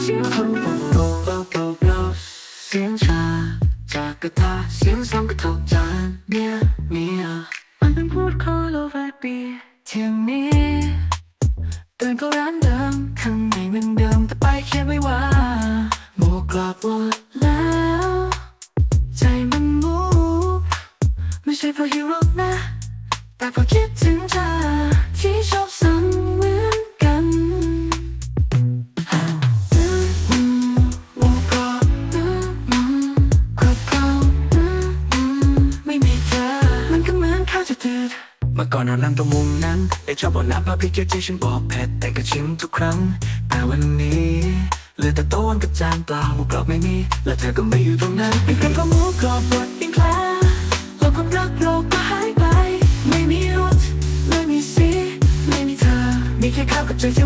เสียงโบโบโบโบโบเสียงชาจากกระทะเสียงซ้ำกระทบจานเมียเมียมันเป็นพูดคอโลไฟปีเที่ยงนี้เดินเขาร้านเดิมข้างในเหมือนเดิมแต่ไปเขียนไว้ว่าโมกลับหมดแล้วใใช่เพราะฮิวโร่นะ แต่พราะคิดถึงเธอที่ชอบซ้ำเหมือนกันอืมวงกลมอืมอืมกระเพราอืมอืมไม่มีเธอมันก็เหมือนข้าวจะตืดเมื่อก่อนเรานั่งตรงมุมนั้นได้ชอบบอกน้ำพาพริกเยอะที่ฉันบอกเผ็ดแต่ก็ชิมทุกครั้ง แต่วันนี้เหลือแต่โต๊ะกับจานเปล่าหมูกรอบไม่มี และเธอก็ไม่อยู่ตรงนั้นเป็นกันเพาะหมูกรอบบดยิ่งแคล ความรักเราก็หายไป ไม่มีรถไม่มีสี ไม่มีเธอ มีแค่ข้าวกับใจที่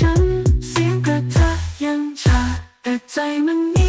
ฉัน เสียงกระทะยังชาแต่ใจมัน